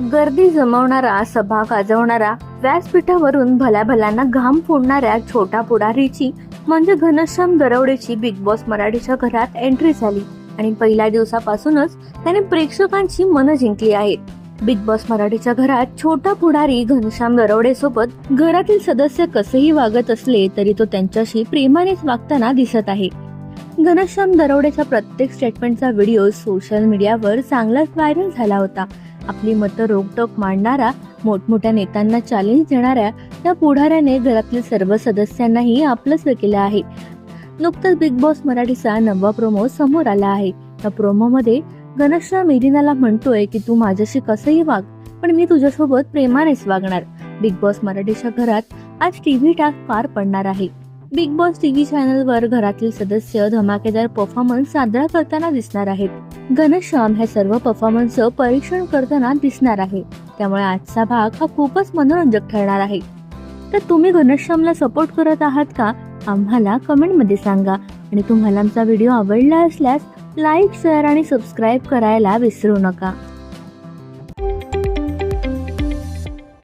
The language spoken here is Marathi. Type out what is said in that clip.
गर्दी जमवणारा सभा गाजवणारा व्यासपीठावरून भल्या भल्यांना घाम फोडणाऱ्या छोटा पुढारीची म्हणजे घनश्याम दरवडेची बिग बॉस मराठीच्या घरात एंट्री झाली. आणि पहिल्या दिवसापासूनच त्याने प्रेक्षकांची मनं जिंकली आहेत. बिग बॉस मराठीच्या घरात छोटा पुढारी घनश्याम दरवडे सोबत घरातील सदस्य कसेही वागत असले तरी तो त्यांच्याशी प्रेमानेच वागताना दिसत आहे. घनश्याम दरवडेच्या प्रत्येक स्टेटमेंटचा व्हिडिओ सोशल मीडियावर चांगलाच व्हायरल झाला होता. आपली मतं रोकटोक मांडणारा मोठमोठ्या नेत्यांना चॅलेंज देणाऱ्या त्या पुढाऱ्याने घरातील सर्व सदस्यांनाही आपलंच केलं आहे. नुकतंच बिग बॉस मराठीचा नवा प्रोमो समोर आला आहे. त्या प्रोमोमध्ये घनश्याम इरिनाला म्हणतोय की तू माझ्याशी कसंही वाग पण मी तुझ्यासोबत प्रेमानेच वागणार. बिग बॉस मराठीच्या घरात आज टीव्ही टाक पार पडणार आहे. बिग बॉस टीव्ही चॅनलवर घरातील सदस्य धमाकेदार परफॉर्मन्स साजरा करताना दिसणार आहेत. घनश्याम हे सर्व परफॉर्मन्सचं परीक्षण करताना दिसणार आहे. त्यामुळे आजचा भाग हा खूपच मनोरंजक ठरणार आहे. तर तुम्ही घनश्यामला सपोर्ट करत आहात का? आम्हाला कमेंटमध्ये सांगा. आणि तुम्हाला आमचा व्हिडिओ आवडला असल्यास लाईक शेअर आणि सबस्क्राईब करायला विसरू नका.